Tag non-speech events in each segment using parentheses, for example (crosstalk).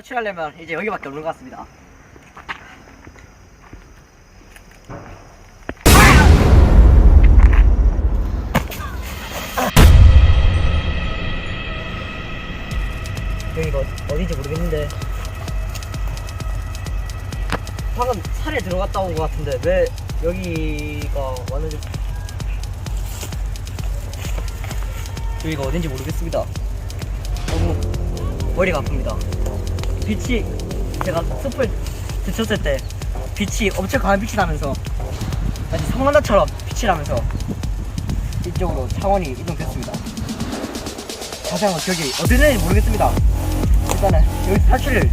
탈출하려면 이제 여기밖에 없는 것 같습니다. 여기가 어딘지 모르겠는데 방금 산에 들어갔다 온 것 같은데 왜 여기가 왔는지 여기가 어딘지 모르겠습니다. 너무 머리가 아픕니다. 빛이 제가 숲을 들쳤을 때 빛이 엄청 강한 빛이 나면서 마치 성만다처럼 빛이 나면서 이쪽으로 차원이 이동됐습니다. 자세한 건 기억이 어디 있는지 모르겠습니다. 일단은 여기서 탈출을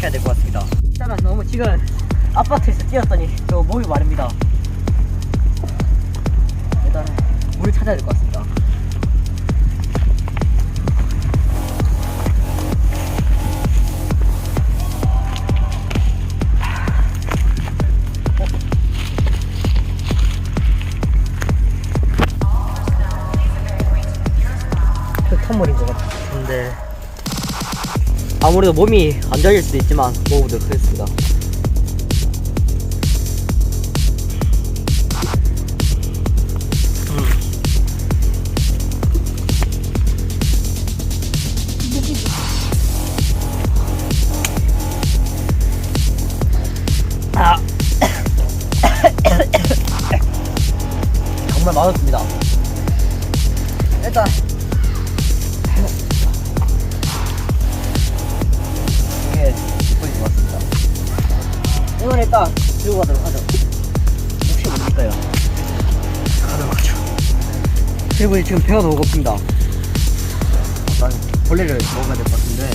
해야 될 것 같습니다. 일단은 너무 지금 아파트에서 뛰었더니 저 목이 마릅니다. 일단은 물을 찾아야 될 것 같습니다. 아무래도 몸이 안 좋아질 수도 있지만 먹어보도록 하겠습니다 음. 아. (coughs) 정말 맛없습니다 일단 이건 일단 들고 가도록 하죠. 혹시 모르니까요. 가도록 하죠. 그리고 지금 배가 너무 고픕니다. 일단 벌레를 먹어야 될 것 같은데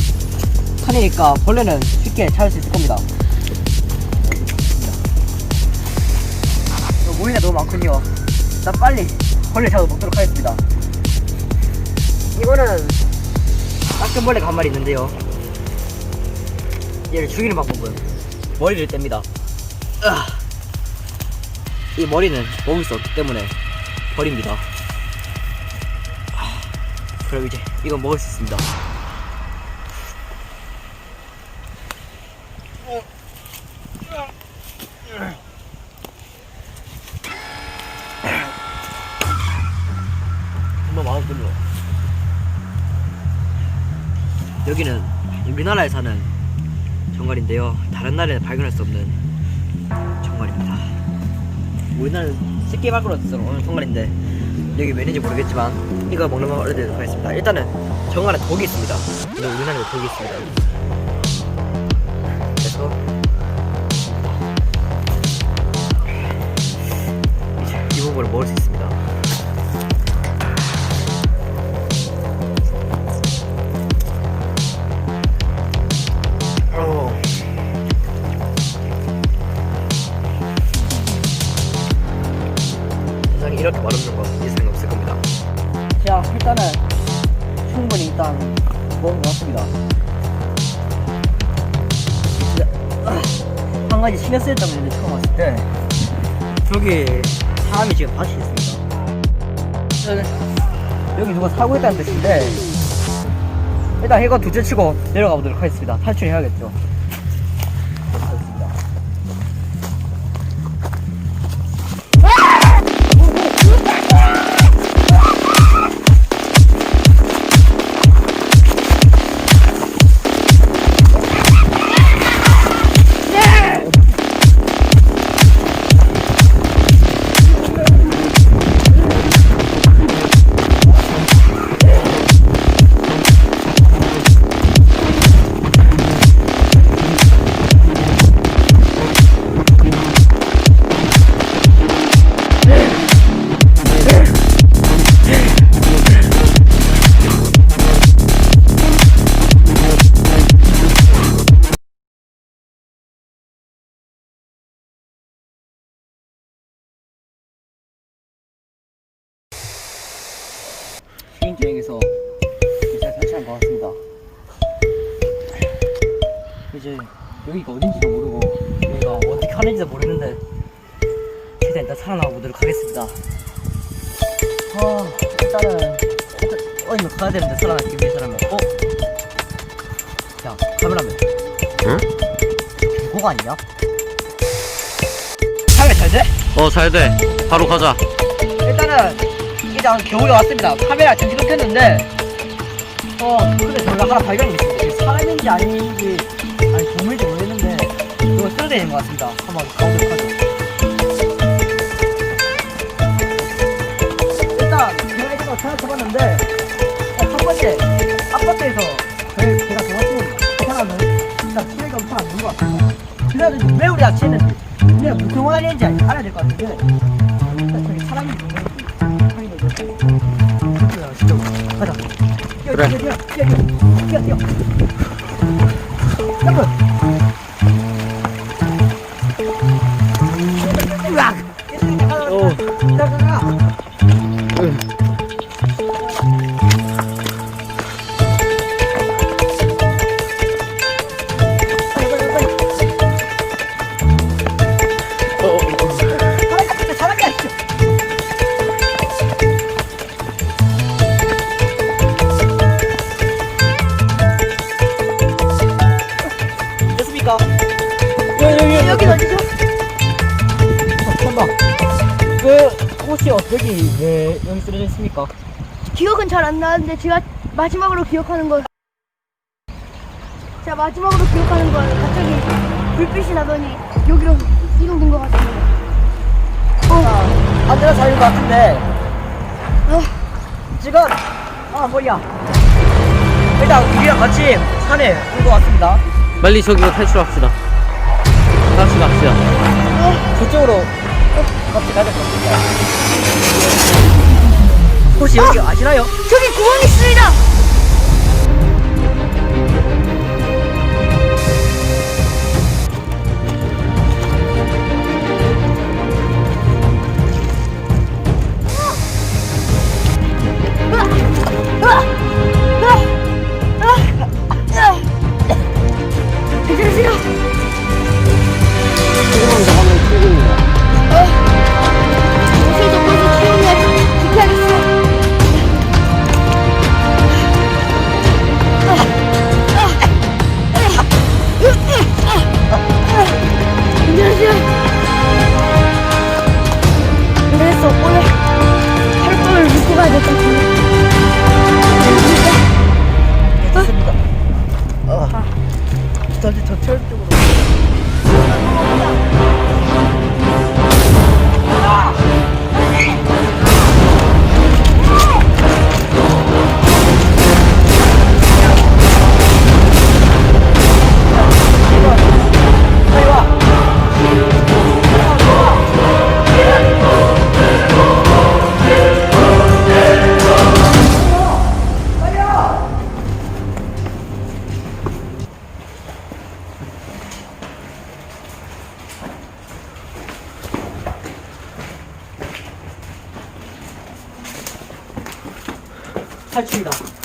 산이니까 벌레는 쉽게 찾을 수 있을 겁니다. 어, 모이가 너무 많군요. 일단 빨리 벌레 잡아 먹도록 하겠습니다. 이거는 따끔벌레가 한 마리 있는데요. 얘를 죽이는 방법은 머리를 뗍니다. 으아. 이 머리는 먹을 수 없기 때문에 버립니다. 아, 그럼 이제 이건 먹을 수 있습니다. 정말. 여기는 우리나라에 사는 정갈인데요. 다른 나라에 발견할 수 없는 정갈입니다. 우리나라는 새끼 밖으로 쓰는 정갈인데 여기 왜 있는지 모르겠지만 이거 먹는 방법 알려드리도록 하겠습니다. 일단은 정갈은 독이 있습니다. 근데 우리나라에 독이 있습니다. 그래서 이제 이 부분을 먹을 수 있습니다. 일단 먹은 것 같습니다. 아, 한 가지 신경 쓰였던 게 있는데 처음 왔을 때 저기 사람이 지금 밭이 있습니다. 여기 누가 살고 있다는 뜻인데 일단 이거 둘째 치고 내려가 보도록 하겠습니다. 탈출해야겠죠. 시인주행에서 잘 설치한 것 같습니다. 이제 여기가 어딘지도 모르고 여기가 어떻게 하는지도 모르는데 최대한 일단 살아나가 보도록 하겠습니다. 아 일단은 일단 어디로 가야 되는데 살아나기 위해서라면 어? 자 카메라맨 응? 그거 아니냐? 카메라 잘 돼? 어, 잘 돼. 바로 가자. 일단은 일단 겨울에 왔습니다. 카메라 전지 켰는데 어 근데 저희가 하나. 이게 사람인지 아닌지 아니 동물인지 모르겠는데 이거 쓰러져 있는 것 같습니다. 한번 가보도록 하죠. 일단 제가 이거 찾아봤는데 어, 첫 번째 아파트에서 저희 제가 좋아하는 사람은 일단 치매가 엄청 안 좋은 것 같아요. 그래도 왜 우리가 치는지 그냥 무슨 원인인지 알아야 될 것 같은데 일단 저기 사람이 누군 뛰어, 여기, 여긴 어디죠? 잠깐만. 그 혹시 여기 왜 여기 쓰러져 있습니까? 기억은 잘 안 나는데 제가 마지막으로 기억하는 건 제가 마지막으로 기억하는 건 갑자기 불빛이 나더니 여기로 이동된 것 같습니다. 아, 안전한 자리인 것 같은데 어, 지금 아 뭐야? 일단 우리랑 같이 산에 온 것 같습니다. 빨리 저기로 탈출합시다. 같이 갑시다. 저쪽으로 같이 가야 될것 같습니다. 혹시 여기 아시나요? 저기 구멍이 있습니다. 탈출이다. 탈출이다!